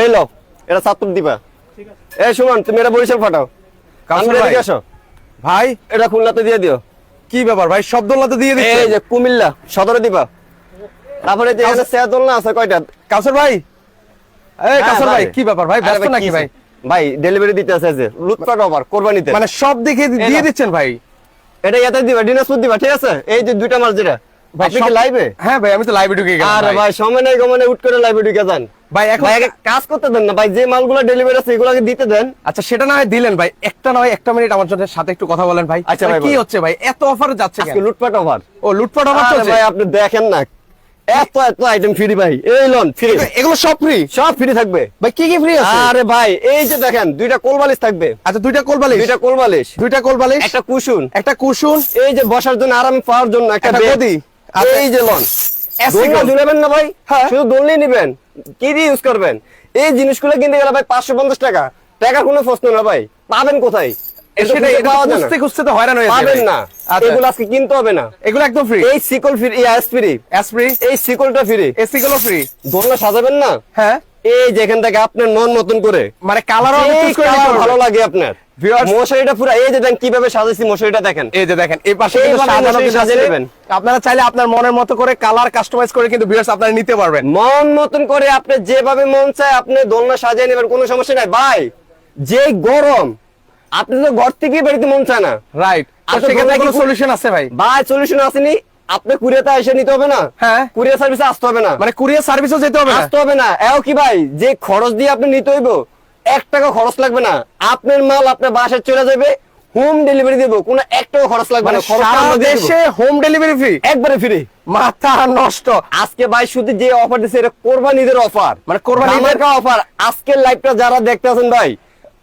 এই লো এটা সাতপুর দিবা। এই সুমন তুমি এটা বরিশাল আমরা ভাই। আসো। ভাই। এটা খুলনাতে দিয়ে দিও। কি ব্যাপার ভাই? সব দোলনাতে দিয়ে দিচ্ছে। এই যে কুমিল্লা সদরে দিবা। তারপরে যে এখানে চেয়ার দোলনা আছে কয়টা? কাউসার ভাই। এই হ্যাঁ, কাউসার ভাই। কি ব্যাপার ভাই? ব্যস্ত ভাই, নাকি ভাই? ভাই ডেলিভারি দিতে আছে যে লুটপাট অফার কোরবানিতে। মানে সব দেখে দিয়ে। দিচ্ছেন ভাই? এটা ইয়াতে দিবা দিনাজপুর দিবা ঠিক আছে? এই যে দুইটা মাল যেটা। আপনি কি লাইভে হ্যাঁ ভাই আমি তো লাইভে ঢুকে গেলাম আরে ভাই। সময় নাই গমনে উঠ করে লাইভে ঢুকে যান। ভাই এখন ভাই কাজ করতে দেন না ভাই যে মালগুলো ডেলিভারি আছে এগুলোকে দিতে দেন। আচ্ছা সেটা না হয় দিলেন ভাই। একটা নয় একটা মিনিট আমার জন্য সাথে একটু কথা বলেন ভাই। আচ্ছা ভাই, কি হচ্ছে ভাই? এত অফার যাচ্ছে কেন? লুটপাট অফার ও লুটপাট অফার চলছে? ভাই আপনি দেখেন না। এত এত আইটেম ফ্রি ভাই। এই লোন ফ্রি এগুলো- সব ফ্রি সব ফ্রি থাকবে। ভাই কি কি ফ্রি আছে? আরে ভাই এই যে দেখেন দুইটা কোলবালিশ থাকবে। আচ্ছা দুইটা কোল বালিশ? দুইটা কোলবালিশ দুইটা কোল বালিশ? একটা কুশন একটা কুশন এই যে বসার জন্য আরাম পাওয়ার জন্য একটা একটা গদি। আচ্ছা। এই যে। ঝুলাবেন না ভাই। হ্যাঁ। শুধু দোলনাই নিবেন। কি দিয়ে ইউজ করবেন? এই জিনিসগুলো কিনতে গেলে ভাই পাঁচশো পঞ্চাশ টাকা। টাকার কোনো প্রশ্ন না ভাই। পাবেন কোথায়? সাজাবেন না? হ্যাঁ। এই যে এখান থেকে আপনার মন মতন করে। মানে নিতে ভালো লাগে আপনার। মশারিটা পুরো এই যে দেখেন কীভাবে সাজাইছি মশারিটা দেখেন। এই যে দেখেন এই পাশে এইভাবে কিন্তু সাজানো মশারি কিন্তু সাজিয়ে আছে। নেবেন। আপনারা চাইলে আপনার মনের মতো করে কালার কাস্টমাইজ করে কিন্তু ভিউয়ার্স আপনারা নিতে পারবেন। মন মতন করে আপনি যেভাবে মন চায় আপনি দোলনা সাজিয়ে নেবেন কোনো সমস্যা নাই। ভাই যে গরম আপনি তো ঘর থেকে বেরোতে মন চায় না। রাইট আচ্ছা, সেক্ষেত্রে কোনো সলিউশন আছে ভাই? ভাই সলিউশন আসেনি। আপনি কুরিয়াতে এসে নিতে হবে না। হ্যাঁ। কুরিয়ার সার্ভিসে আসতে হবে না। মানে কুরিয়ার সার্ভিসও যেতে হবে আসতে হবে না। এও কি ভাই যে খরচ দিয়ে আপনি নিতে হইব এক টাকা খরচ লাগবে না। আপনার মাল আপনার বাসায় চলে যাবে হোম ডেলিভারি দেবো। কোনো এক টাকা খরচ লাগবে মানে না সারা দিয়ে দেবো। দেশে হোম ডেলিভারি ফ্রি একবারে ফ্রি মাথা নষ্ট। আজকে ভাই শুধু যে অফার দিচ্ছে এটা কোরবানিদের অফার মানে কোরবানিদের- ধামাকা অফার আজকের লাইভটা যারা দেখতে আছেন ভাই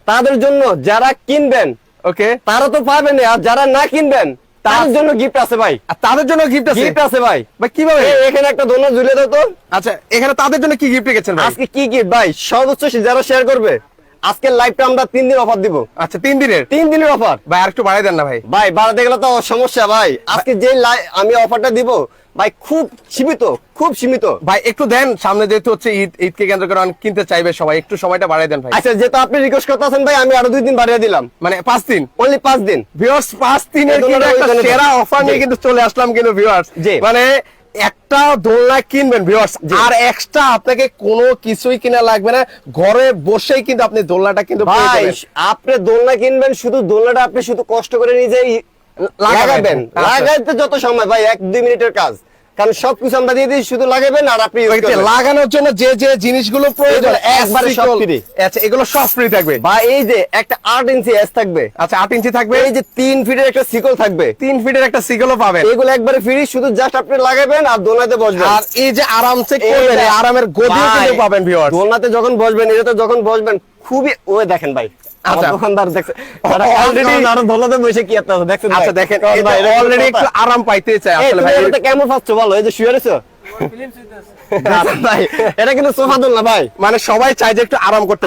তাদের জন্য যারা কিনবেন ওকে তারা তো পাবেন আর যারা না কিনবেন তার জন্য গিফট আছে ভাই। আর তাদের জন্য গিফট আছে? গিফট আছে ভাই। ভাই কীভাবে? এখানে একটা দোলনা ঝুলে দাও তো। আচ্ছা এখানে তাদের জন্য কি গিফট রেখেছেন ভাই? আজকে কি গিফট ভাই সর্বোচ্চ যারা শেয়ার করবে আজকের লাইভটা আমরা তিন দিন অফার দিব। আচ্ছা তিন দিনের? তিন দিনের অফার ভাই আর একটু বাড়াই দেন না ভাই। ভাই বাড়াতে গেলে তো সমস্যা ভাই। আজকে যে আমি অফারটা দিব ভাই খুব সীমিত খুব সীমিত। ভাই একটু দেন সামনে যেহেতু হচ্ছে ঈদ ঈদকে কেন্দ্র করে অনেক কিনতে চাইবে সবাই একটু সময়টা বাড়াই দেন ভাই। আচ্ছা যেহেতু আপনি রিকোয়েস্ট করতেছেন ভাই আমি আরও দুই দিন বাড়িয়ে দিলাম। মানে পাঁচ দিন? অনলি পাঁচ দিন। ভিউয়ার্স পাঁচ দিনের কিন্তু একটা সেরা অফার নিয়ে কিন্তু চলে আসলাম কিন্তু ভিউয়ার্স। মানে একটা দোলনা কিনবেন ভিউয়ার্স আর এক্সট্রা আপনাকে কোনো কিছুই কিনা লাগবে না। ঘরে বসেই কিন্তু আপনি দোলনাটা কিন্তু ভাই আপনি দোলনা কিনবেন শুধু দোলনাটা আপনি শুধু কষ্ট করে নিজেই লাগাবেন। লাগাইতে যত সময় ভাই এক দুই মিনিটের কাজ। কারণ সবকিছু আমরা দিয়ে দিই শুধু লাগাবেন আর আপনি। লাগানোর জন্য যে যে জিনিসগুলো প্রয়োজন একবারে সব free। আচ্ছা এগুলো সব ফ্রি থাকবে? বা এই যে একটা আট ইঞ্চি এস থাকবে। আচ্ছা আট ইঞ্চি থাকবে? এই যে তিন ফিটের একটা সিকল থাকবে। তিন ফিটের একটা সিগলও পাবেন। এগুলো একবারে ফ্রি শুধু জাস্ট আপনি লাগাবেন আর দোলনাতে বসবেন। আর এই যে আরামসে করবেন আরামের গদিও কিন্তু পাবেন ভিউয়ার্স দোলনাতে যখন বসবেন এটাতে যখন বসবেন খুবই ওই দেখেন ভাই। আচ্ছা। আচ্ছা আরাম পাইতে চাই কেমন পাচ্ছ বলো এই যে শুয়ে রয়েছো? ভাই এটা কিন্তু না ভাই। মানে সবাই চাই যে একটু আরাম করতে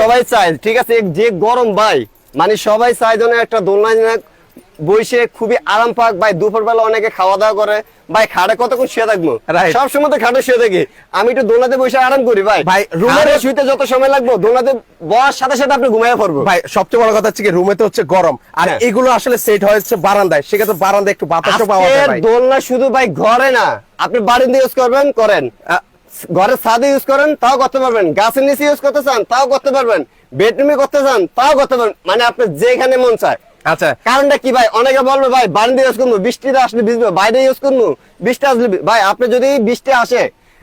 সবাই চায় ঠিক আছে যে গরম ভাই মানে সবাই চায় যেন একটা দোলনা বসে খুবই আরাম পাক ভাই দুপুর বেলা অনেকে খাওয়া দাওয়া করে। ভাই খাটে কতক্ষণ শুয়ে থাকব. সব সময় তো খাটে শুয়ে থাকি। আমি একটু দোলনাতে বসে আরাম করি ভাই। ভাই, রুমে শুইতে যত সময় লাগবে দোলনাতে বসার সাথে সাথে আপনি ঘুমাইয়া পড়ব। ভাই সবচেয়ে বড় কথা হচ্ছে কি রুমে তো হচ্ছে গরম। আর হ্যাঁ। এগুলো আসলে সেট হয়েছে বারান্দায়। সেক্ষেত্রে বারান্দায় একটু বাতাসও পাওয়া যায় দোলনা শুধু ভাই ঘরে না। আপনি বাড়িতে ইউজ করবেন করেন। ঘরের ছাদে ইউজ করেন তাও করতে পারবেন। গাছের নিচে ইউজ করতে চান তাও করতে পারবেন। বেডরুমে করতে চান তাও করতে পারবেন। মানে আপনি যেখানে মন চায়। আচ্ছা। কারণটা কি ভাই? অনেকে বলবে ভাই বারান্দা ইউজ করব বৃষ্টিতে আসলে ভিজবে বাইরে ইউজ করব বৃষ্টি আসলে ভাই আপনি যদি বৃষ্টি আসে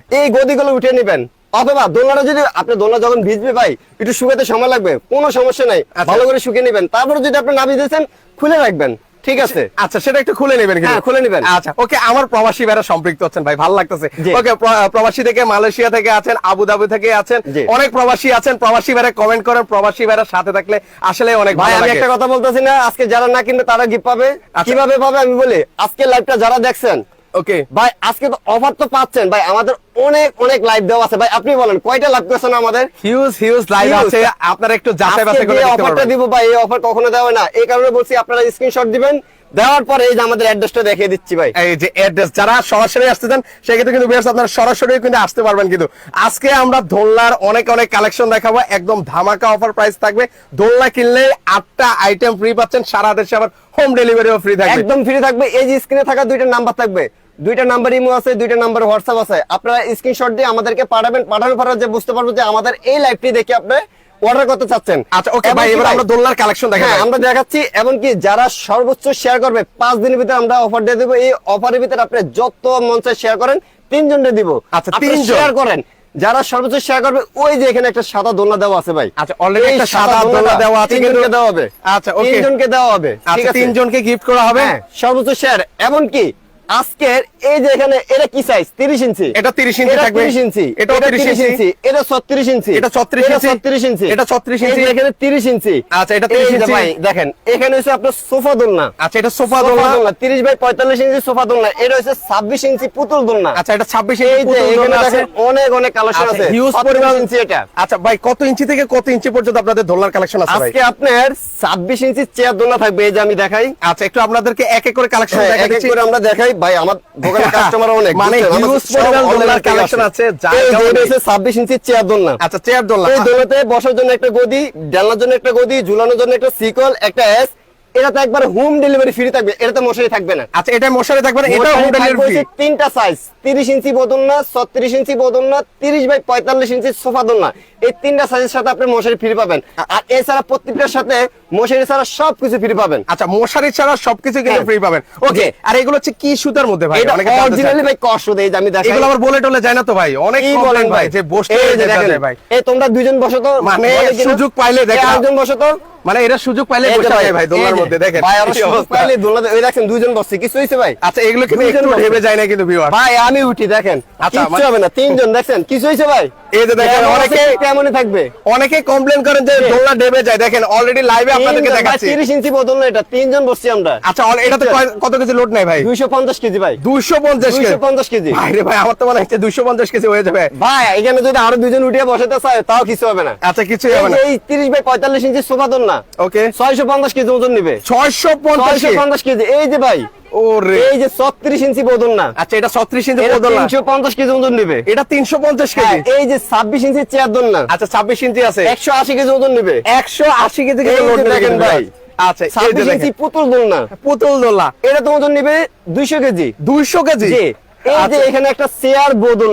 এই গদিগুলো উঠে নেবেন। অথবা দোলনাটা যদি আপনি দোলনা যখন ভিজবে ভাই একটু শুকাতে সময় লাগবে কোনো সমস্যা নাই আচ্ছা। ভালো করে শুকিয়ে নেবেন। তারপরে যদি আপনি না ভিজেছেন খুলে রাখবেন। ঠিক আছে। আচ্ছা সেটা একটু খুলে নেবেন হ্যাঁ, খুলে নেবেন। আচ্ছা ওকে আমার প্রবাসী ভাইরা সম্পৃক্ত হচ্ছেন ভাই ভালো লাগতেছে। ওকে প্রবাসী থেকে মালয়েশিয়া থেকে আছেন আবুধাবি থেকে আছেন অনেক প্রবাসী আছেন প্রবাসী ভাইরা কমেন্ট করেন প্রবাসী ভাইরা সাথে থাকলে আসলে অনেক ভাই আমি একটা কথা বলতেছি না আজকে যারা না কিনবে তারা গিফট পাবে। আচ্ছা। কীভাবে পাবে আমি বলি আজকে লাইভটা যারা দেখছেন ওকে। ভাই আজকে তো অফার তো পাচ্ছেন ভাই আমাদের অনেক অনেক লাইভ দেওয়া আছে। ভাই আপনি বলেন কয়টা লাভ করেছেন আমাদের? হিউজ হিউজ লাইভ আছে। আপনারা একটু যাচাই বাছাই করে দেখতে অফারটা দিব ভাই এই অফার কখনো দেওয়া না। এই কারণে বলছি আপনারা স্ক্রিনশট দিবেন। দেওয়ার পরে এই যে আমাদের অ্যাড্রেসটা দেখিয়ে দিচ্ছি ভাই। এই যে অ্যাড্রেস যারা সরাসরি আসতে চান সেক্ষেত্রে কিন্তু বিয়ার্স আপনারা সরাসরি কিন্তু আসতে পারবেন কিন্তু। আজকে আমরা দোলনার অনেক অনেক কালেকশন দেখাবো। একদম ধামাকা অফার প্রাইস থাকবে। দোলনা কিনলে আটটা আইটেম ফ্রি পাচ্ছেন। সারা দেশে আবার হোম ডেলিভারিও ফ্রি থাকবে। একদম ফ্রি থাকবে। এই যে স্ক্রিনে থাকা দুইটা নাম্বার থাকবে। দুইটা নাম্বার ইমো আছে দুইটা নাম্বার হোয়াটসঅ্যাপ আছে। আপনারা স্ক্রিনশট দিয়ে আমাদেরকে পাঠাবেন পাঠানোর পরে যে বুঝতে পারব যে আমাদের এই লাইভটি দেখে আপনি অর্ডার করতে চাচ্ছেন। আচ্ছা ওকে ভাই এবার আমরা দোলনার কালেকশন হ্যাঁ আমরা দেখাচ্ছি এমনকি যারা সর্বোচ্চ শেয়ার করবে পাঁচ দিনের ভিতরে আমরা অফার দিয়ে দেবো। এই অফারের ভিতরে আপনি যত মঞ্চে শেয়ার করেন তিনজনকে দিব। আচ্ছা, তিনজন। শেয়ার করেন। যারা সর্বোচ্চ শেয়ার করবে ওই যে এখানে একটা সাদা দোলনা দেওয়া আছে ভাই। আচ্ছা, এই একটা সাদা দোলনা দেওয়া আছে তিনজনকে দেওয়া হবে। আচ্ছা, okay। তিনজনকে দেওয়া হবে আচ্ছা তিনজনকে গিফট করা হবে। হ্যাঁ সর্বোচ্চ শেয়ার এমনকি আজকের এই যে এখানে এটা কি সাইজ 30 ইঞ্চি। এটা 30 ইঞ্চি থাকবে। 30 ইঞ্চি। এটা 30 ইঞ্চি। এটা 36 ইঞ্চি। এটা 36 ইঞ্চি। 36 ইঞ্চি। এটা 36 ইঞ্চি। এখানে 30 ইঞ্চি। আচ্ছা, এটা এই 30 ইঞ্চি। ভাই দেখেন এখানে আপনার সোফা দোলনা। আচ্ছা এটা সোফা দোলনা। দোলনা 30 বাই 45 ইঞ্চি সোফা দোলনা। এটা হচ্ছে 26 ইঞ্চি পুতুল দোলনা। আচ্ছা এটা 26 এই ইঞ্চি যে পুতুল এখানে দোলনা আছে। অনেক অনেক কালেকশন আচ্ছা, আছে। হিউজ পরিমাণ ইঞ্চি এটা। আচ্ছা ভাই কত ইঞ্চি থেকে কত ইঞ্চি পর্যন্ত আপনাদের দোলনার কালেকশন আছে ভাই? আজকে আপনার 26 ইঞ্চি চেয়ার দোলনা থাকবে এই যে আমি দেখাই। আচ্ছা একটু আপনাদেরকে এক এক করে কালেকশন হ্যাঁ, এক এক করে আমরা দেখাই। ভাই আমার দোকানের কাস্টমার অনেক মানে সব পরিমাণ দোলনার কালেকশন আছে, যেমন- এটা 26 ইঞ্চি চেয়ার দোলনা। আচ্ছা চেয়ার দোলনা। এই দোলনাতে বসার জন্য একটা গদি ডালনার জন্য একটা গদি ঝুলানোর জন্য একটা সিকল একটা এস এটাতে একবার হোম ডেলিভারি ফ্রি থাকবে এটাতে মশারি থাকবে না। আচ্ছা এটা মশারি থাকবে না এটা হোম ডেলিভারি হচ্ছে তিনটা সাইজ 30 ইঞ্চি বোতল না 36 ইঞ্চি বোতল না 30 বাই 45 ইঞ্চি সোফা দোলনা। এই তিনটা সাইজের সাথে আপনি মশারি ফ্রি পাবেন। আর এছাড়া প্রত্যেকটার সাথে মশারি ছাড়া সবকিছু ফ্রি পাবেন। আচ্ছা মশারি ছাড়া সবকিছু কিন্তু হ্যাঁ। ফ্রি পাবেন। ওকে আর এগুলো হচ্ছে কি সুতার মধ্যে ভাই? অনেকে অরিজিনালি ভাই কষ্ট দেই আমি দেখাই। এগুলো আবার বলে টলে যায় না তো ভাই? অনেক বলেন ভাই যে বসতে যায় ভাই। এই তোমরা দুইজন বসো তো। মানে? সুযোগ পাইলে দেখা- আরেকজন বসো তো। মানে এরা সুযোগ পাইলে বসে যায় ভাই যে, মধ্যে দেখেন ভাই কি সুযোগ পাইলে দোলনাতে ওই দেখেন দুইজন বসছে কিছু হইছে ভাই? আচ্ছা এগুলো কিন্তু একটু ভেবে যায় না কিন্তু ভিউয়ার ভাই আমি উঠি দেখেন। আচ্ছা, কিচ্ছু মানে- হবে না তিনজন দেখছেন কিছু হইছে ভাই? এই যে দেখেন, অনেকে- থাকবে? অনেকে কমপ্লেন করেন যে দোলনা ডেবে যায়। দেখেন অলরেডি লাইভে আপনাদেরকে দেখাচ্ছি। 30 ইঞ্চি বোতল না এটা তিনজন বসছি আমরা। আচ্ছা all- এটাতে কত কেজি লোড নাই ভাই? 250 কেজি ভাই। দুইশো পঞ্চাশ কেজি। 250 কেজি। ভাই রে ভাই আমার তো মনে হচ্ছে দুইশো পঞ্চাশ কেজি হয়ে যাবে। ভাই এখানে যদি আরও দুজন উঠিয়ে বসাতে চায় তাও কিছু হবে না। আচ্ছা এই হবে না। এই 30 বাই 45 ইঞ্চি সোফা দোল না ওকে 650 কেজি ওজন নিবে। ছয়শো 650 কেজি? এই যে ভাই ওরে। এই যে 36 ইঞ্চি বোতল না। আচ্ছা এটা ছত্রিশ ইঞ্চি বদল না। 350 কেজি ওজন নিবে। এটা তিনশো পঞ্চাশ হ্যাঁ, কেজি এই যে 26 ইঞ্চি চেয়ার দোল না আচ্ছা ছাব্বিশ ইঞ্চি আছে। 180 কেজি ওজন নিবে। একশো আশি কেজি এই লোড দেখেন ভাই। আচ্ছা 26 পুতুল না পুতুল দোলা এটা তো ওজন নিবে 200 কেজি। দুইশো কেজি? জি। এই যে আচ্ছা, এখানে একটা চেয়ার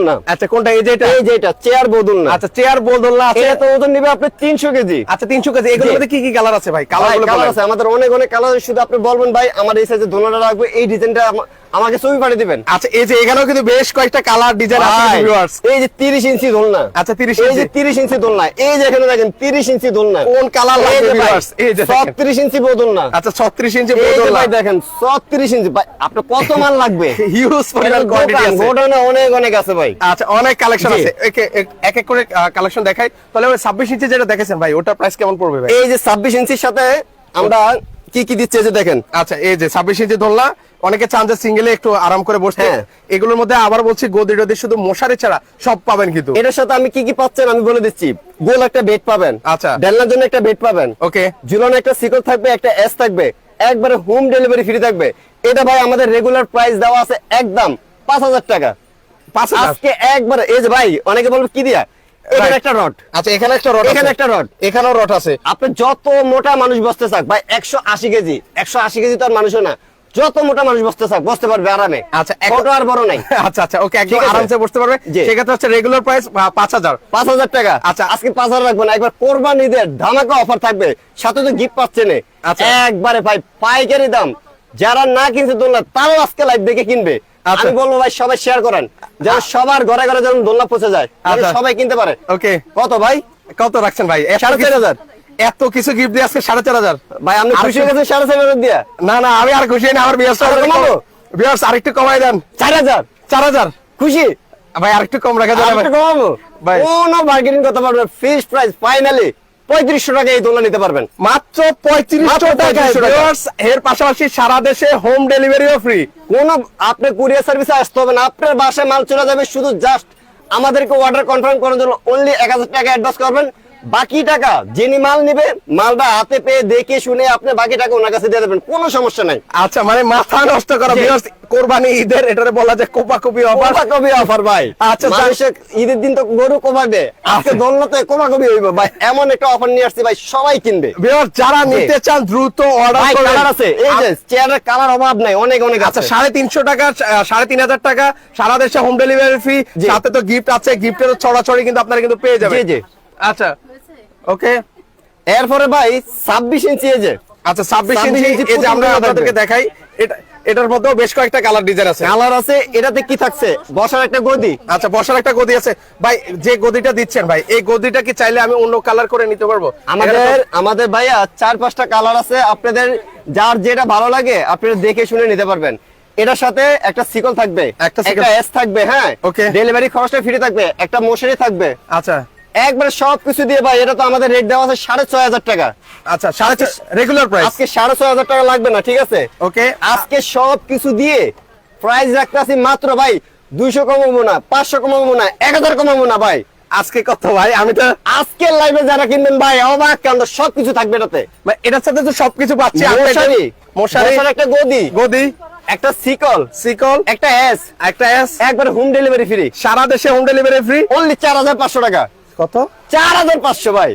না। আচ্ছা কোনটা? এই যে এটা এই যে এটা চেয়ার বোতল না। আচ্ছা চেয়ার বদলনা আছে। এটা ওজন নিবে আপনি 300 কেজি। আচ্ছা তিনশো কেজি। এগুলোর মধ্যে কি কি কালার আছে ভাই? কালার আছে। আমাদের অনেক অনেক কালার শুধু আপনি বলবেন ভাই আমার এই সাইজে ধোনাটা রাখব এই ডিজাইনটা আমাকে ছবি পাঠিয়ে দিবেন। আচ্ছা এই যে এখানেও কিন্তু বেশ কয়েকটা কালার ডিজাইন আছে ভিউয়ার্স এই যে 30 ইঞ্চি দোলনা। আচ্ছা 30 এই যে ইঞ্চি। 30 ইঞ্চি দোলনা। এই যে এখানে দেখেন 30 ইঞ্চি দোলনা। কোন কালার লাগবে ভিউয়ার্স এই যে দেখেন। 36 ইঞ্চি বোতলনা আচ্ছা 36 ইঞ্চি বদলনা ভাই দেখেন 36 ইঞ্চি। ভাই আপনার কত মাল লাগবে? হিউজ পরিমাণ কোয়ান্টিটি আছে। গোডাউনে অনেক অনেক আছে ভাই। আচ্ছা অনেক কালেকশন আছে। একে- এক- করে কালেকশন দেখাই। তাহলে ওই 26 ইঞ্চি যেটা দেখেছেন ভাই ওটার প্রাইস কেমন পড়বে ভাই? এই যে 26 ইঞ্চির সাথে আমরা কি কি দিচ্ছে এই যে দেখেন? আচ্ছা এই যে 26 ইঞ্চি দোলনা অনেকে চান যে সিঙ্গেলে একটু আরাম করে বসতে। হ্যাঁ। এগুলোর মধ্যে আবার বলছি গদি টদি শুধু মশারি ছাড়া সব পাবেন কিন্তু। এটার সাথে আমি কি কি পাচ্ছেন আমি বলে দিচ্ছি। গোল একটা বেড পাবেন। আচ্ছা। ডেলনার জন্য একটা বেড পাবেন। ওকে ঝুলানো একটা সিকল থাকবে একটা এস থাকবে। একবারে হোম ডেলিভারি ফ্রি থাকবে। এটা ভাই আমাদের রেগুলার প্রাইস দেওয়া আছে একদম পাঁচ হাজার টাকা। পাঁচ হাজার? আজকে একবারে এই যে ভাই অনেকে বলবে কি দিয়া. একটা রড আচ্ছা এখানে একটা রড এখানে একটা রড এখানেও রড আছে। আপনি যত মোটা মানুষ বসতে চাক ভাই একশো আশি কেজি একশো আশি কেজি তো আর মানুষও না যত মোটা মানুষ বসতে চাক বসতে পারবে আরামে। আচ্ছা, ছোট আর বড় নাই। আচ্ছা আচ্ছা ওকে একদম আরামসে বসতে পারবে। সেক্ষেত্রে হচ্ছে রেগুলার প্রাইস পাঁচ হাজার। পাঁচ হাজার টাকা। আচ্ছা। আজকে পাঁচ হাজার রাখবেন একবার কোরবান ঈদের ধামাকা অফার থাকবে সাথে তো গিফট পাচ্ছেন আচ্ছা। একবারে ভাই পাইকারি দাম। যারা না কিনছে দোলনা তারাও আজকে লাইভ দেখে কিনবে। আমি বলব ভাই সবাই শেয়ার করেন। যেন সবার ঘরে ঘরে যেন দোলনা পৌঁছে যায় আচ্ছা। সবাই কিনতে পারে। ওকে। কত ভাই? কত রাখছেন ভাই? সাড়ে চার হাজার। এত কিছু গিফট দিয়ে আজকে সাড়ে চার হাজার। ভাই আপনি খুশি হয়ে গেছেন সাড়ে চার হাজার দিয়া? না না আমি আর খুশি না আমার বিয়ার্স আরও কমাবো? বিয়ার্স আরেকটু কমাই দেন। চার হাজার? চার হাজার? খুশি? ভাই আরেকটু কম রাখা যাবে কমাবো? ভাই। কোনো বার্গেনিং করতে পারবেন ফিক্সড প্রাইস ফাইনালি পঁয়ত্রিশশো টাকা এই দোলনা নিতে পারবেন। মাত্র পঁয়ত্রিশশো টাকা 3500 টাকা। viewers, এর পাশাপাশি সারা দেশে হোম ডেলিভারিও ফ্রি কোন আপনি কুরিয়ার সার্ভিসে আসতে হবে না। আপনার বাসায় মাল চলে যাবে শুধু জাস্ট আমাদেরকে অর্ডার কনফার্ম করার জন্য। অনলি এক হাজার টাকা অ্যাডভান্স করবেন। বাকি টাকা যিনি মাল নিবে মালটা হাতে পেয়ে দেখে শুনে আপনি বাকি টাকা ওনার কাছে দিয়ে দেবেন। কোনো সমস্যা নাই। আচ্ছা মানে মাথা নষ্ট করা কোরবানি ঈদের এটারে বলা যায় কোপা কপি অফার কোপা কবি অফার ভাই। আচ্ছা, মানুষে ঈদের দিন তো গরু কোপাবে। আজকে। দোলনাতে কোপা কবি হইব। ভাই এমন একটা অফার নিয়ে আসছি ভাই সবাই কিনবে। ভিউয়ার্স যারা নিতে চান দ্রুত অর্ডার করুন কালার আছে। এই যে চেয়ারের কালার অভাব নাই অনেক অনেক আচ্ছা আছে সাড়ে তিনশো টাকা আহ, সাড়ে তিন হাজার টাকা। সারা দেশে হোম ডেলিভারি ফ্রি জি। সাথে তো গিফট আছে। গিফটের ছড়াছড়ি কিন্তু আপনারা কিন্তু পেয়ে যাবেন। জি, জি। আচ্ছা ওকে। এরপরে ভাই ছাব্বিশ ইঞ্চি এই যে। আচ্ছা ছাব্বিশ 26 ইঞ্চি ইঞ্চি এই যে আমরা আপনাদেরকে দেখাই। এটা এটার মধ্যেও বেশ কয়েকটা কালার ডিজাইন আছে। কালার আছে এটাতে কি থাকছে? বসার একটা গদি? আচ্ছা বসার একটা গদি আছে। ভাই যে গদিটা দিচ্ছেন ভাই এই গদিটা কি চাইলে আমি অন্য কালার করে নিতে পারব? আমাদের আমাদের ভাইয়া চার পাঁচটা কালার আছে আপনাদের যার যেটা ভালো লাগে আপনারা দেখে শুনে নিতে পারবেন। এটার সাথে একটা সিকল থাকবে একটা এস থাকবে হ্যাঁ. ডেলিভারি খরচটা ফ্রি থাকবে একটা মশারি থাকবে। আচ্ছা। একবারে সব কিছু দিয়ে ভাই এটা তো আমাদের রেট দেওয়া আছে সাড়ে ছয় হাজার টাকা। আচ্ছা সাড়ে রেগুলার প্রাইস আজকে সাড়ে ছয় হাজার টাকা লাগবে না ঠিক আছে? ওকে আজকে সব কিছু দিয়ে প্রাইস রাখতে আছি মাত্র ভাই দুইশো কমাবো না পাঁচশো কমাবো না এক হাজার কমাবো না ভাই। আজকে কত ভাই? আমি তো আজকের লাইভে যারা কিনবেন ভাই অবাক কান্দ সবকিছু থাকবে এটাতে। ভাই, এটার সাথে তো সবকিছু পাচ্ছি মশারি। মশারি। একটা গদি। গদি। একটা সিকল সিকল একটা এস একটা এস একবার হোম ডেলিভারি ফ্রি সারা দেশে হোম ডেলিভারি ফ্রি অনলি চার হাজার পাঁচশো টাকা। কত? চার হাজার পাঁচশো ভাই।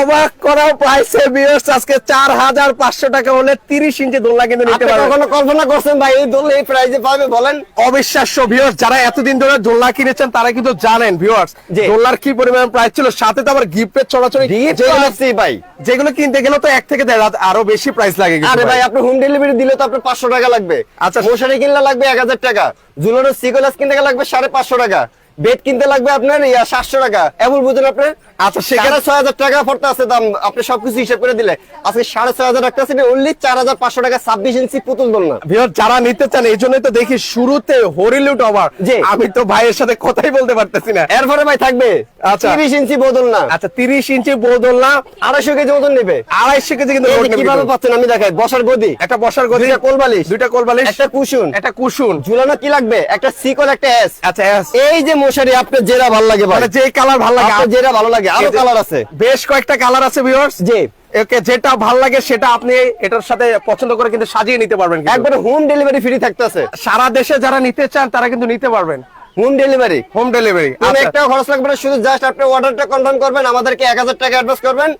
অবাক করা প্রাইসে বিয়ার্স আজকে চার হাজার পাঁচশো টাকা হলে তিরিশ ইঞ্চি দোলনা কিন্তু নিতে পারবেন। কখনো কল্পনা করছেন ভাই এই দোল এই প্রাইজে পাবে বলেন? অবিশ্বাস্য ভিউয়ার্স যারা এতদিন ধরে দোলনা কিনেছেন তারা কিন্তু জানেন ভিউয়ার্স জি। দোলনার কি পরিমাণ প্রাইস ছিল সাথে তো আবার গিফটের ছড়াছড়ি যেগুলো ভাই। যেগুলো কিনতে গেলে তো এক থেকে দেড় হাজার আরও বেশি প্রাইস লাগে আরে ভাই। আপনি হোম ডেলিভারি দিলে তো আপনার পাঁচশো টাকা লাগবে। আচ্ছা। মশারি কিনলে লাগবে এক হাজার টাকা। জুলোর সিকোলাস কিনতে গেলে লাগবে সাড়ে পাঁচশো টাকা। বেড কিনতে লাগবে আপনার সাতশো টাকা। এমন বুঝলেন আপনি আচ্ছা, সেক্ষেত্রে- ছয় হাজার টাকা পড়তে আছে দাম। আপনি সবকিছু হিসাব করে দিলে। আজকে সাড়ে ছয় হাজার টাকা আছে অনলি চার হাজার পাঁচশো টাকা ছাব্বিশ ইঞ্চি পুতুল না। ভিউয়ার যারা নিতে চান এই জন্যই তো দেখি শুরুতে হরিলুট জি। আমি তো ভাইয়ের সাথে কথাই বলতে পারতেছি না। এরপরে ভাই থাকবে আচ্ছা। তিরিশ ইঞ্চি বদল না। আচ্ছা তিরিশ ইঞ্চি বদলনা আড়াইশো কেজি ওজন নেবে। আড়াইশো কেজি কিন্তু যে কীভাবে পাচ্ছেন আমি দেখাই বসার গদি। একটা বসার গদি দুইটা কোল বালিশ। দুইটা কোল বালিশ। একটা কুশন। একটা কুশন। ঝুলানো কি লাগবে? একটা সিকল একটা এস আচ্ছা yes। এই যে মশারি আপনার যেটা ভালো লাগে মানে যে কালার ভালো লাগে আপনার যেটা ভালো লাগে আরও কালার আছে। বেশ কয়েকটা কালার আছে ভিউয়ার্স জি। ওকে যেটা ভালো লাগে সেটা আপনি এটার সাথে পছন্দ করে কিন্তু সাজিয়ে নিতে পারবেন একবারে হোম ডেলিভারি ফ্রি থাকতেছে। সারা দেশে যারা নিতে চান তারা কিন্তু নিতে পারবেন। হোম ডেলিভারি হোম ডেলিভারি আমি একটা খরচ লাগবে না শুধু জাস্ট আপনি অর্ডারটা কনফার্ম করবেন আমাদেরকে এক হাজার টাকা অ্যাডভান্স করবেন।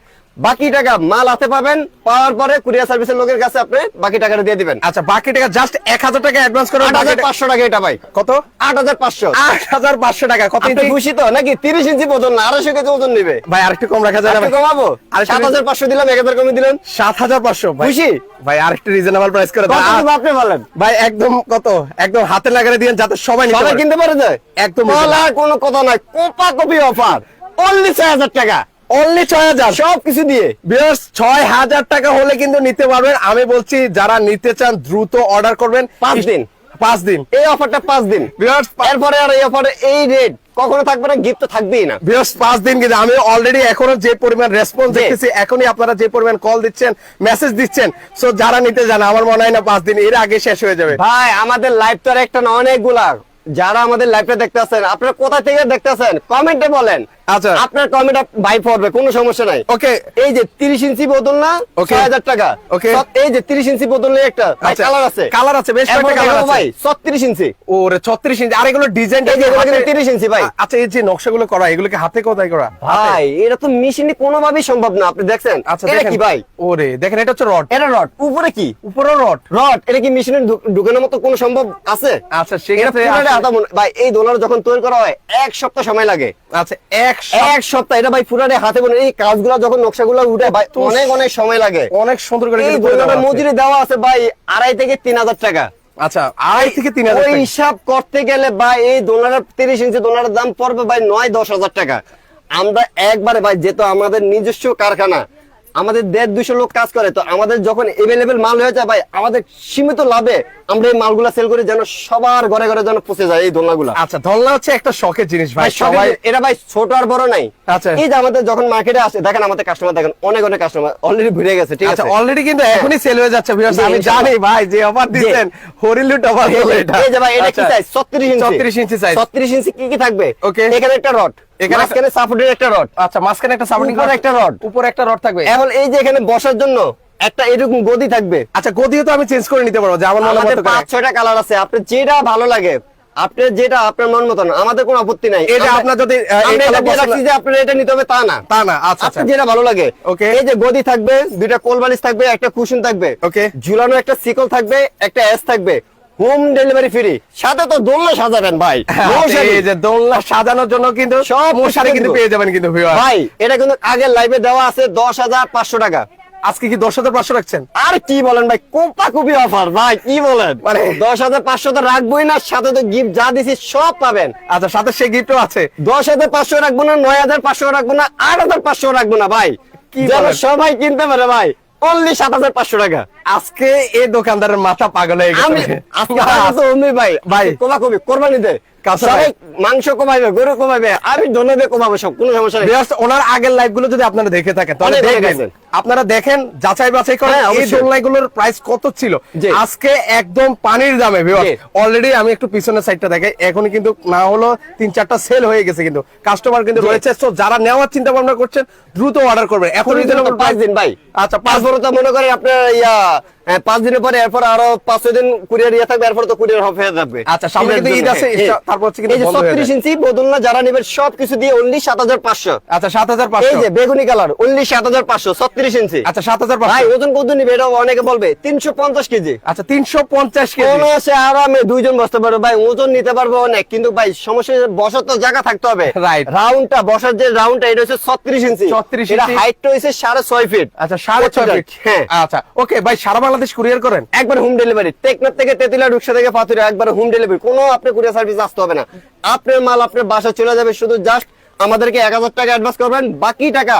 বাকি টাকা মাল হাতে পাবেন পাওয়ার পরে কুরিয়ার সার্ভিসের লোকের কাছে আপনি বাকি টাকাটা দিয়ে দিবেন। আচ্ছা বাকি টাকা জাস্ট এক হাজার টাকা অ্যাডভান্স করে আট হাজার পাঁচশো টাকা এটা ভাই। কত? আট হাজার পাঁচশো। আট হাজার পাঁচশো টাকা কত ইঞ্চি? খুশি তো? নাকি তিরিশ ইঞ্চি ওজন না আড়াইশো কেজি ওজন নেবে? ভাই আরেকটু কম রাখা যায় না ভাই? কমাবো? হাজার পাঁচশো দিলাম এক হাজার কমে দিলেন। সাত হাজার পাঁচশো ভাই। খুশি? ভাই আরেকটু রিজনেবল প্রাইস করে আর- আপনি বলেন? ভাই একদম কত? একদম হাতে লাগারে দিয়েন যাতে সবাই নিতে সবাই পারে। কিনতে পারে যায় একদম বলা কোনো কথা নাই। কোপা কপি অফার অনলি ছয় হাজার টাকা। অনলি ছয় হাজার। সব কিছু দিয়ে। বিয়ার্স ছয় হাজার টাকা হলে কিন্তু নিতে পারবেন। আমি বলছি যারা নিতে চান দ্রুত অর্ডার করবেন। পাঁচ দিন। পাঁচ দিন। এই অফারটা পাঁচ দিন। বিয়ার্স এরপরে আর এই অফারে এই রেট কখনো থাকবে না গিফট তো থাকবেই না। বিয়ার্স পাঁচ দিন কিন্তু আমি অলরেডি এখনও যে পরিমাণ রেসপন্স। দেখতেছি এখনই আপনারা যে পরিমাণ কল দিচ্ছেন মেসেজ দিচ্ছেন সো যারা নিতে জানা আমার মনে হয় না পাঁচ দিন এর আগে শেষ হয়ে যাবে। ভাই আমাদের লাইভ তো আর একটা না অনেকগুলা। যারা আমাদের লাইভটা দেখতেছেন আপনারা কোথা থেকে দেখতেছেন? কমেন্টে বলেন। আচ্ছা। আপনার ভাই পড়বে কোনো সমস্যা নাই। ওকে এই যে তিরিশ ইঞ্চি বোতল না Okay. ছয় হাজার টাকা। Okay. সব- এই যে তিরিশ ইঞ্চি বোতল নিয়ে একটা আচ্ছা। কালার আছে। Colour আছে, বেশ কয়েকটা colour আছে। ভাই ছত্রিশ ইঞ্চি। ওরে ছত্রিশ ইঞ্চি। আর এগুলো ডিজাইন এই যে এগুলো 30 ইঞ্চি ভাই। আচ্ছা এই যে নকশাগুলো করা এগুলোকে হাতে কোথায় করা? ভাই এটা তো মেশিনে কোনোভাবেই সম্ভব না আপনি দেখছেন? আচ্ছা দেখেন। কি ভাই? ওরে দেখেন এটা হচ্ছে রড এটা রড উপরে কি? উপরেও রড রড এটা কি মেশিনে ঢুকানোর মতো কোনো সম্ভব আছে? আচ্ছা সেক্ষেত্রে। ভাই এই দোলার যখন তৈরি করা হয় এক সপ্তাহ সময় লাগে। আচ্ছা এক এক সপ্তাহ এটা ভাই হাতে বোনে। এই কাজগুলো যখন নকশাগুলো উঠে ভাই অনেক অনেক সময় লাগে। অনেক সুন্দর করে এই। মজুরি দেওয়া আছে ভাই আড়াই থেকে তিন হাজার টাকা। আচ্ছা আড়াই থেকে তিন হাজার ওই হিসাব করতে গেলে ভাই এই দোনার তিরিশ ইঞ্চি দোলার দাম পড়বে ভাই নয় দশ হাজার টাকা। আমরা একবারে ভাই যেহেতু আমাদের নিজস্ব কারখানা আমাদের দেড় দুশো লোক কাজ করে তো আমাদের যখন এভেলেবেল মাল হয়ে যায় ভাই আমাদের সীমিত লাভে আমরা এই মালগুলা সেল করি যেন সবার ঘরে ঘরে যেন পৌঁছে যায় এই দোলনাগুলা। আচ্ছা দোলনা হচ্ছে একটা শখের জিনিস ভাই সবাই এরা ভাই ছোট আর বড় নাই। আচ্ছা। এই যে আমাদের যখন মার্কেটে আসে দেখেন আমাদের কাস্টমার দেখেন অনেক অনেক কাস্টমার অলরেডি ভিড়ে গেছে ঠিক আচ্ছা আছে? অলরেডি কিন্তু এখনই সেল হয়ে যাচ্ছে আমি জানি ভাই যে অফার দিচ্ছেন হরিলুট অফার যে- এটা। এই যে ভাই এটা কি আচ্ছা। সাইজ 36 ইঞ্চি। 36 ইঞ্চি size। 36 ইঞ্চি কি কি থাকবে? ওকে এখানে একটা রড এখানে মাঝখানে সাপোর্টের একটা রড। আচ্ছা মাঝখানে একটা সাপোর্টিং উপরে একটা রড। উপরে একটা রড থাকবে। এখন এই যে এখানে বসার জন্য একটা এরকম গদি থাকবে। আচ্ছা গদিও তো আমি চেঞ্জ করে নিতে পারব যে আমার মনে আমাদের মতো পাঁচ ছয়টা কালার আছে আপনার যেটা ভালো লাগে আপনার যেটা আপনার মন মতন আমাদের কোনো আপত্তি নাই। আমরা- আপনার যদি, এটা যে আপনার এটা নিতে হবে তা না। তা না আচ্ছা আচ্ছা। আপনার যেটা ভালো লাগে Okay. এই যে গদি থাকবে দুইটা কোলবালিশ থাকবে একটা কুশন থাকবে। Okay. ঝুলানো একটা সিকল থাকবে একটা এস থাকবে। Home delivery free. সাথে তো দোলনা সাজাবেন ভাই। এই যে দোলনা সাজানোর জন্য কিন্তু সব মশারি কিন্তু। পেয়ে যাবেন কিন্তু ভাই এটা কিন্তু আগের লাইভে দেওয়া আছে দশ হাজার পাঁচশো টাকা। আজকে কি দশ হাজার পাঁচশো রাখছেন? আর কি বলেন ভাই কোপা কুপি অফার ভাই কি বলেন? মানে দশ হাজার পাঁচশো তো রাখবোই না সাথে তো গিফট যা দিছি সব পাবেন। আচ্ছা সাথে সে গিফটও আছে। দশ হাজার পাঁচশো রাখব না নয় হাজার পাঁচশো রাখব না আট হাজার পাঁচশো রাখব না ভাই। কি সবাই কিনতে পারে ভাই। অনলি সাত হাজার পাঁচশো টাকা আজকে এই দোকানদারের মাথা পাগল হয়ে আমি গেছে আজকে টাকা ভাই ভাই। কোবা কবি কোরবানি দে কাঁচা সবাই ভাই। মাংস কমাইবে গরু কমাইবে আমি ধন্যবাদ কমাবো সব কোনো সমস্যা নেই। ওনার আগের লাইভগুলো যদি আপনারা দেখে থাকেন তাহলে অনেক দেখবেন। দেখেছেন। আপনারা দেখেন যাচাই বাছাই করেন হ্যাঁ, এই প্রাইস কত ছিল? আজকে একদম পানির দামে অলরেডি আমি একটু পিছনের সাইডটা দেখাই এখন কিন্তু না হলো তিন চারটা সেল হয়ে গেছে কিন্তু। কাস্টমার কিন্তু রয়েছে তো যারা নেওয়ার চিন্তা ভাবনা করছেন দ্রুত অর্ডার করবেন। দ্রুত, পাঁচ দিন ভাই। আচ্ছা পাঁচ বড় তো মনে করেন আপনার ইয়া পাঁচ দিনের পরে এরপর আরও পাঁচ ছয় দিন কুরিয়ার ইয়ে থাকবে এরপর তো কুরিয়ার হয়ে থাকবে আচ্ছা, সামনে কিন্তু ঈদ আছে, তারপর হচ্ছে কিন্তু এই যে বন্ধ 36 যায়। ইঞ্চি বদলনা যারা নেবেন সব দিয়ে অনলি সাত হাজার পাঁচশো। আচ্ছা সাত হাজার এই যে বেগুনি কালার অনলি সাত হাজার পাঁচশো ছত্রিশ ইঞ্চি। আচ্ছা সাত হাজার ভাই ওজন কত নিবে? এটা অনেকে বলবে তিনশো পঞ্চাশ কেজি। আচ্ছা তিনশো পঞ্চাশ কেজি। কোন আছে আরামে দুইজন বসতে পারবে ভাই ওজন নিতে পারবে অনেক কিন্তু ভাই সমস্যা বসার তো জায়গা থাকতে হবে। Right. রাউন্ডটা বসার যে রাউন্ডটা এটা হচ্ছে ছত্রিশ ইঞ্চি। 36 এটা। হাইটটা হচ্ছে সাড়ে ছয় ফিট আচ্ছা সাড়ে ছয় ফিট হ্যাঁ। আচ্ছা ওকে ভাই সারা বাংলাদেশ কুরিয়ার করেন? একবার হোম ডেলিভারি টেকনার থেকে তেতিলা রিক্সা থেকে পাথুরে একবার হোম ডেলিভারি কোনো আপনার কুরিয়ার সার্ভিস আসতে হবে না। আপনার মাল আপনার বাসা চলে যাবে শুধু জাস্ট আমাদেরকে এক হাজার টাকা অ্যাডভান্স করবেন, বাকি টাকা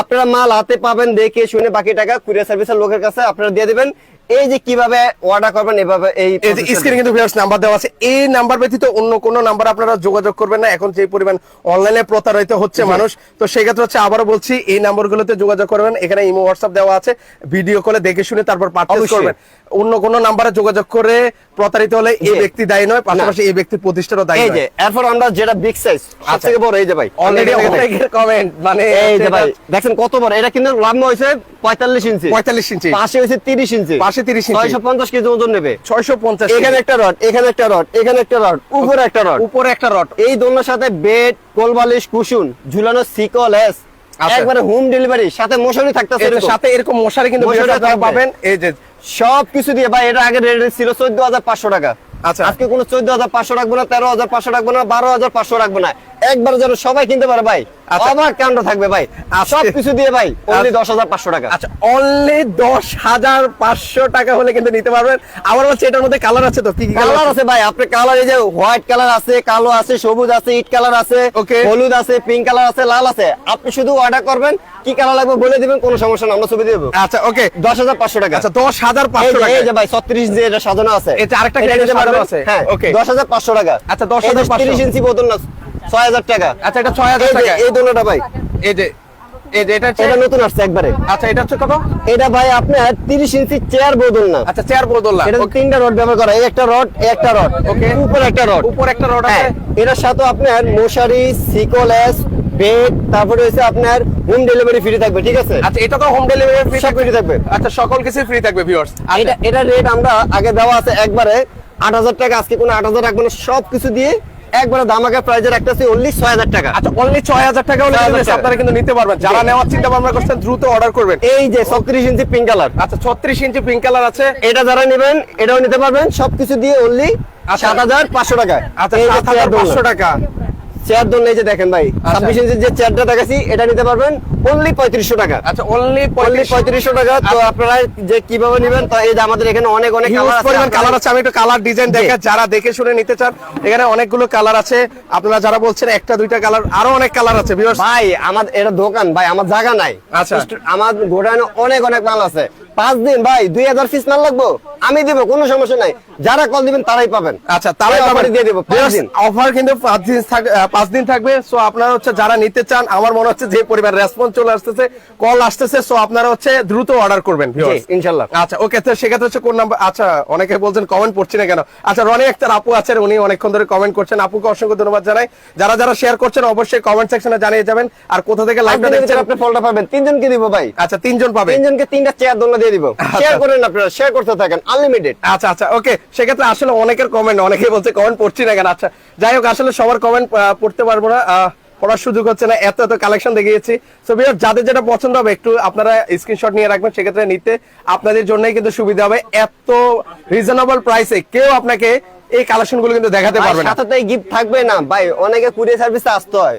আপনারা মাল হাতে পাবেন দেখে শুনে বাকি টাকা কুরিয়ার সার্ভিসের লোকের কাছে আপনারা দিয়ে দিবেন। এই যে কীভাবে অর্ডার করবেন এভাবে এই স্ক্রিনে কিন্তু ভিউয়ার্স নাম্বার দেওয়া আছে। এই নাম্বার ব্যতীত অন্য কোনো নাম্বার আপনারা যোগাযোগ করবেন না। এখন যে পরিমাণ অনলাইনে প্রতারিত হচ্ছে মানুষ তো সেক্ষেত্রে হচ্ছে আবারও বলছি এই নাম্বারগুলোতে যোগাযোগ করবেন। এখানে ইমো হোয়াটসঅ্যাপ দেওয়া আছে। ভিডিও কলে দেখে শুনে তারপর পারচেজ করবেন। অন্য কোনো নাম্বারে যোগাযোগ করে প্রতারিত হলে এই ব্যক্তি দায়ী নয় পাশাপাশি এই ব্যক্তির প্রতিষ্ঠানও দায়ী এই যে এরপর আমরা যেটা বিগ সাইজ আচ্ছা। সবথেকে বড় এই যে ভাই অলরেডি দেখেন। অনেকের কমেন্ট মানে এই যে ভাই দেখছেন কত বড় এটা কিন্তু লম্বা হয়েছে পঁয়তাল্লিশ ইঞ্চি পঁয়তাল্লিশ ইঞ্চি পাশে হয়েছে তিরিশ ইঞ্চি পাশে 30 ইঞ্চি। ছয়শো পঞ্চাশ কেজি ওজন নেবে ছয়শো পঞ্চাশ এখানে একটা রড এখানে একটা রড এখানে একটা রড উপরে একটা রড উপরে একটা রড এই দোলনার সাথে বেড কোলবালিশ কুশন ঝুলানো সিকল এস আচ্ছা। একবারে হোম ডেলিভারি সাথে মশারি থাকতেছে এর সাথে এরকম মশারি কিন্তু মশারি viewers আপনারা থাকবে। পাবেন এই যে সব কিছু দিয়ে ভাই এটা আগে রেট ছিল চোদ্দ হাজার পাঁচশো টাকা আচ্ছা। আজকে কোনো চোদ্দ হাজার পাঁচশো রাখব না তেরো হাজার পাঁচশো রাখব না বারো হাজার পাঁচশো রাখব না একবার যেন সবাই কিনতে পারে ভাই। আচ্ছা। অবাক কাণ্ড থাকবে ভাই। সব কিছু দিয়ে ভাই অনলি আচ্ছা। দশ হাজার পাঁচশো টাকা। আচ্ছা অনলি দশ হাজার পাঁচশো টাকা হলে কিন্তু নিতে পারবেন। আবার হচ্ছে এটার মধ্যে কালার আছে তো কি কালার আছে? ভাই আপনার কালার এই যে হোয়াইট কালার আছে কালো আছে সবুজ আছে ইট কালার আছে. হলুদ আছে পিঙ্ক কালার আছে লাল আছে। আপনি শুধু অর্ডার করবেন কি কালার লাগবে বলে দিবেন কোনো সমস্যা না আমরা ছবি দেবো। আচ্ছা ওকে দশ হাজার পাঁচশো টাকা। আচ্ছা দশ হাজার পাঁচশো টাকা। এই যে ভাই ছত্রিশ যে এটা সাজানো আছে এটা আরেকটা সাজানো আছে। হ্যাঁ Okay. দশ হাজার পাঁচশো টাকা। আচ্ছা, 10,500 এই যে তিরিশ ইঞ্চি বোতল না ছয় হাজার টাকা। আচ্ছা এটা ছয় হাজার টাকা। এই দোলনাটা ভাই। এই যে এটা এটা নতুন আসছে একবারে। আচ্ছা এটা হচ্ছে কত? এটা ভাই আপনার তিরিশ ইঞ্চি চেয়ার বোতল না। আচ্ছা চেয়ার বদল না। এটা তিনটা রড ব্যবহার করা এই একটা রড এই একটা রড। Okay. উপরে একটা রড। উপর একটা রড হ্যাঁ, আছে এটার সাথে আপনার মশারি সিকোলেস বেড তারপরে হচ্ছে আপনার হোম ডেলিভারি ফ্রি থাকবে ঠিক আছে? আচ্ছা এটা তো হোম ডেলিভারি ফ্রি free থাকবে। আচ্ছা সকল কিছু ফ্রি থাকবে ভিউয়ার্স এটা এটা রেট আমরা আগে দেওয়া আছে একবারে আট হাজার টাকা। আজকে কোনো আট হাজার রাখব না। সব কিছু দিয়ে একবারে দামাকে প্রাইজে রাখতেছি অনলি ছয় হাজার টাকা। আচ্ছা অনলি ছয় হাজার টাকা হলে কিন্তু আপনারা কিন্তু নিতে পারবেন। যারা নেওয়ার চিন্তা ভাবনা করছেন দ্রুত অর্ডার করবেন। এই যে ছত্রিশ ইঞ্চি পিঙ্ক কালার আচ্ছা ছত্রিশ ইঞ্চি পিঙ্ক কালার আছে। এটা যারা নেবেন এটাও নিতে পারবেন। সবকিছু দিয়ে অনলি আচ্ছা। সাত হাজার পাঁচশো টাকা আচ্ছা এই যে সাত হাজার চেয়ার দোলনা। পাঁচশো টাকা। চেয়ার দোল এই যে দেখেন ভাই আচ্ছা। ছাব্বিশ ইঞ্চির যে চেয়ারটা দেখাচ্ছি এটা নিতে পারবেন অনলি পঁয়ত্রিশশো টাকা। আচ্ছা অনলি অনলি পঁয়ত্রিশশো। টাকা। তো আপনারা যে কীভাবে নেবেন তো এই যে আমাদের এখানে অনেক অনেক কালার পরিমাণ কালার আছে আমি একটু কালার ডিজাইন দেখে যারা দেখে শুনে নিতে চান এখানে অনেকগুলো কালার আছে। আপনারা যারা বলছেন একটা দুইটা কালার আরও অনেক কালার আছে ভাই আমার এটা দোকান ভাই আমার জায়গা নাই। আচ্ছা। আমার গোডাউনে অনেক অনেক মাল আছে। পাঁচ দিন ভাই দুই হাজার পিস মাল লাগবো? আমি দিব কোনো সমস্যা নাই। যারা কল দিবেন তারাই পাবেন। আচ্ছা তারাই পাবেন। দিয়ে দেবো পাঁচ দিন। অফার কিন্তু পাঁচ দিন পাঁচ দিন থাকবে। সো আপনারা হচ্ছে যারা নিতে চান আমার মনে হচ্ছে যে পরিমাণ রেসপন্স চলে আসতেছে কল আসতেছে সো আপনারা হচ্ছে দ্রুত অর্ডার করবেন ইনশাল্লাহ। আচ্ছা ওকে তো সেক্ষেত্রে হচ্ছে কোন নাম্বার আচ্ছা অনেকে বলছেন কমেন্ট পড়ছি না কেন? আচ্ছা রনি একটা আপু আছেন উনি অনেকক্ষণ ধরে কমেন্ট করছেন। আপুকে অসংখ্য ধন্যবাদ জানাই। যারা যারা শেয়ার করছেন অবশ্যই কমেন্ট সেকশনে জানিয়ে যাবেন। আর কোথা থেকে লাইভটা দেখছেন আপনি ফলটা পাবেন। তিনজনকে দিব ভাই। আচ্ছা তিনজন পাবেন। তিনজনকে তিনটা চেয়ার দোলনা দিয়ে দিব। শেয়ার করেন আপনারা শেয়ার করতে থাকেন আনলিমিটেড আচ্ছা আচ্ছা ওকে সেক্ষেত্রে আসলে অনেকের কমেন্ট অনেকেই বলছে কমেন্ট পড়ছি না কেন? আচ্ছা যাই হোক আসলে সবার কমেন্ট পড়তে পারব না। পড়ার সুযোগ হচ্ছে না এত এত কালেকশন দেখিয়েছি। সো বিয়ার যাদের যেটা পছন্দ হবে একটু আপনারা স্ক্রিনশট নিয়ে রাখবেন সেক্ষেত্রে নিতে। আপনাদের জন্যই কিন্তু সুবিধা হবে। এত রিজনেবল প্রাইসে কেউ আপনাকে এই কালেকশনগুলো কিন্তু দেখাতে পারবে না। সাথে গিফট থাকবে না। ভাই অনেকে কুরিয়ার সার্ভিসে আসতে হয়।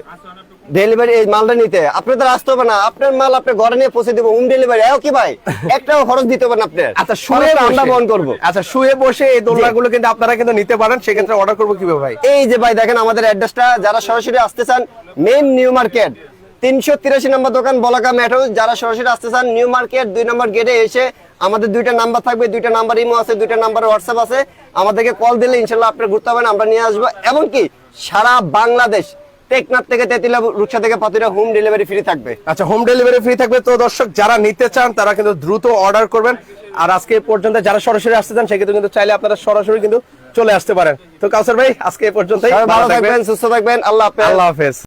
ডেলিভারি এই মালটা নিতে। আপনি তো আসতে হবে না। আপনার মাল আপনি ঘরে নিয়ে পৌঁছে দিব হোম ডেলিভারি এও কি ভাই? একটাও খরচ দিতে হবে না আপনি। আচ্ছা শুয়ে আমরা বহন করব। আচ্ছা শুয়ে বসে এই দোলনাগুলো কিন্তু আপনারা কিন্তু নিতে পারেন সেক্ষেত্রে অর্ডার করব কীভাবে ভাই? এই যে ভাই দেখেন আমাদের অ্যাড্রেসটা যারা সরাসরি আসতে চান মেইন নিউ মার্কেট তিনশো তিরাশি নম্বর দোকান বলাকা মেট্রো যারা সরাসরি আসতে চান নিউ মার্কেট দুই নম্বর গেটে এসে আমাদের দুইটা নাম্বার থাকবে দুইটা নাম্বার ইমো আছে দুইটা নাম্বার হোয়াটসঅ্যাপ আছে। আমাদেরকে কল দিলে ইনশাল্লাহ আপনার ঘুরতে হবেন আমরা নিয়ে আসব। এমনকি সারা বাংলাদেশ টেকনাফ থেকে তেতিলা রুকসা থেকে পাতুরা হোম ডেলিভারি ফ্রি থাকবে। আচ্ছা হোম ডেলিভারি ফ্রি থাকবে। তো দর্শক যারা নিতে চান তারা কিন্তু দ্রুত অর্ডার করবেন। আর আজকে পর্যন্ত যারা সরাসরি আসতে চান সেক্ষেত্রে কিন্তু চাইলে আপনারা সরাসরি কিন্তু চলে আসতে পারেন। তো কাউসার ভাই আজকে এ পর্যন্তই। ভালো থাকবেন সুস্থ থাকবেন। আল্লাহ হাফেজ। আল্লাহ হাফেজ।